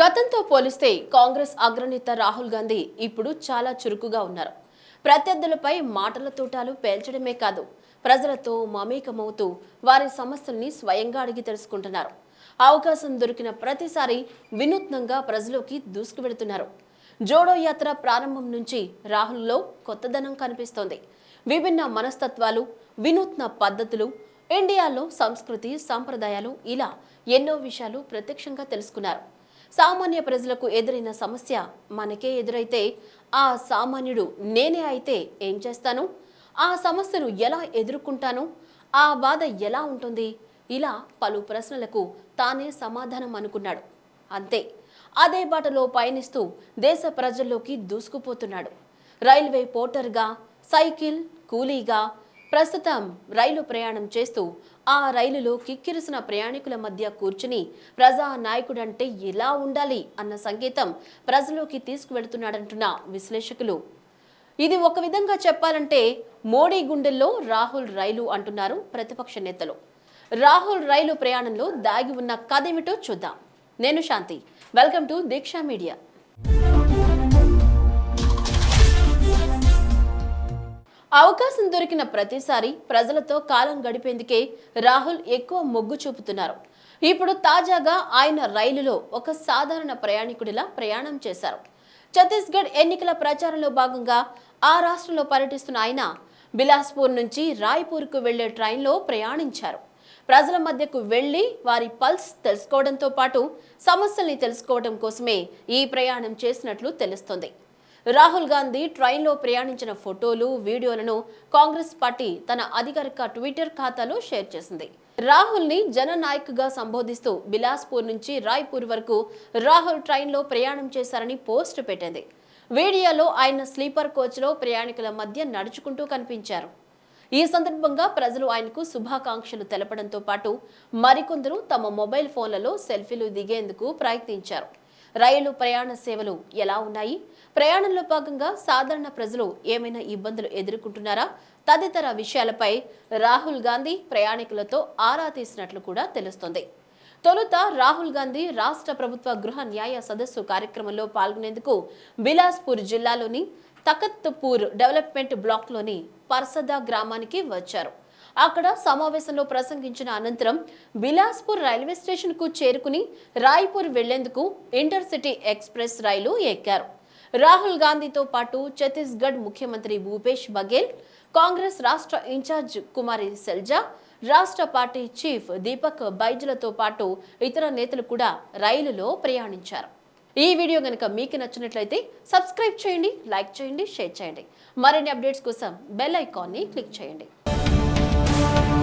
గతంతో పోలిస్తే కాంగ్రెస్ అగ్రనేత రాహుల్ గాంధీ ఇప్పుడు చాలా చురుకుగా ఉన్నారు. ప్రత్యర్థులపై మాటల తూటాలు పేల్చడమే కాదు ప్రజలతో మమేకమవుతూ వారి సమస్యల్ని స్వయంగా అడిగి తెలుసుకుంటున్నారు. అవకాశం దొరికిన ప్రతిసారి వినూత్నంగా ప్రజలోకి దూసుకువెడుతున్నారు. జోడో యాత్ర ప్రారంభం నుంచి రాహుల్లో కొత్తదనం కనిపిస్తోంది. విభిన్న మనస్తత్వాలు వినూత్న పద్ధతులు ఇండియాలో సంస్కృతి సాంప్రదాయాలు ఇలా ఎన్నో విషయాలు ప్రత్యక్షంగా తెలుసుకున్నారు. సామాన్య ప్రజలకు ఎదురైన సమస్య మనకే ఎదురైతే ఆ సామాన్యుడు నేనే అయితే ఏం చేస్తాను? ఆ సమస్యను ఎలా ఎదుర్కొంటాను? ఆ బాధ ఎలా ఉంటుంది? ఇలా పలు ప్రశ్నలకు తానే సమాధానం అనుకున్నాడు. అంతే. అదే బాటలో పయనిస్తూ దేశ ప్రజల్లోకి దూసుకుపోతున్నాడు. రైల్వే పోర్టర్గా సైకిల్ కూలీగా ప్రస్తుతం రైలు ప్రయాణం చేస్తూ ఆ రైలులో కిక్కిరిసిన ప్రయాణికుల మధ్య కూర్చుని ప్రజా నాయకుడంటే ఎలా ఉండాలి అన్న సంకేతం ప్రజలోకి తీసుకువెడుతున్నాడంటున్న విశ్లేషకులు. ఇది ఒక విధంగా చెప్పాలంటే మోడీ గుండెల్లో రాహుల్ రైలు అంటున్నారు ప్రతిపక్ష నేతలు. రాహుల్ రైలు ప్రయాణంలో దాగి ఉన్న కథ ఏమిటో చూద్దాం. నేను Shanti. Welcome to Deeksha media. అవకాశం దొరికిన ప్రతిసారి ప్రజలతో కాలం గడిపేందుకే రాహుల్ ఎక్కువ మొగ్గు చూపుతున్నారు. ఇప్పుడు తాజాగా ఆయన రైలులో ఒక సాధారణ ప్రయాణికుడిలా ప్రయాణం చేశారు. ఛత్తీస్గఢ్ ఎన్నికల ప్రచారంలో భాగంగా ఆ రాష్ట్రంలో పర్యటిస్తున్న ఆయన బిలాస్పూర్ నుంచి రాయ్పూర్కు వెళ్ళే ట్రైన్లో ప్రయాణించారు. ప్రజల మధ్యకు వెళ్ళి వారి పల్స్ తెలుసుకోవడంతో పాటు సమస్యల్ని తెలుసుకోవడం కోసమే ఈ ప్రయాణం చేసినట్లు తెలుస్తోంది. రాహుల్ గాంధీ ట్రైన్లో ప్రయాణించిన ఫోటోలు వీడియోలను కాంగ్రెస్ పార్టీ తన అధికారిక ట్విట్టర్ ఖాతాలో షేర్ చేసింది. రాహుల్ని జననాయక్గా సంబోధిస్తూ బిలాస్పూర్ నుంచి రాయ్పూర్ వరకు రాహుల్ ట్రైన్లో ప్రయాణం చేశారని పోస్ట్ పెట్టింది. వీడియోలో ఆయన స్లీపర్ కోచ్లో ప్రయాణికుల మధ్య నడుచుకుంటూ కనిపించారు. ఈ సందర్భంగా ప్రజలు ఆయనకు శుభాకాంక్షలు తెలపడంతో పాటు మరికొందరు తమ మొబైల్ ఫోన్లలో సెల్ఫీలు దిగేందుకు ప్రయత్నించారు. రైలు ప్రయాణ సేవలు ఎలా ఉన్నాయి? ప్రయాణంలో భాగంగా సాధారణ ప్రజలు ఏమైనా ఇబ్బందులు ఎదుర్కొంటున్నారా? తదితర విషయాలపై రాహుల్ గాంధీ ప్రయాణికులతో ఆరా తీసినట్లు కూడా తెలుస్తోంది. తొలుత రాహుల్ గాంధీ రాష్ట్ర ప్రభుత్వ గృహ న్యాయ సదస్సు కార్యక్రమంలో పాల్గొనేందుకు బిలాస్పూర్ జిల్లాలోని తకత్పూర్ డెవలప్మెంట్ బ్లాక్లోని పర్సదా గ్రామానికి వచ్చారు. అక్కడ సమావేశంలో ప్రసంగించిన అనంతరం బిలాస్పూర్ రైల్వే స్టేషన్కు చేరుకుని రాయ్పూర్ వెళ్ళేందుకు ఇంటర్సిటీ ఎక్స్ప్రెస్ రైలు ఎక్కారు. రాహుల్ గాంధీతో పాటు ఛత్తీస్గఢ్ ముఖ్యమంత్రి భూపేష్ బఘేల్ కాంగ్రెస్ రాష్ట్ర ఇన్ఛార్జ్ కుమారి సెల్జా రాష్ట్ర పార్టీ చీఫ్ దీపక్ బైజ్లతో పాటు ఇతర నేతలు కూడా రైలులో ప్రయాణించారు. ఈ వీడియో కనుక మీకు నచ్చినట్లయితే సబ్స్క్రైబ్ చేయండి లైక్ చేయండి షేర్ చేయండి. మరిన్ని అప్డేట్స్ కోసం బెల్ ఐకాన్ని క్లిక్ చేయండి. Thank you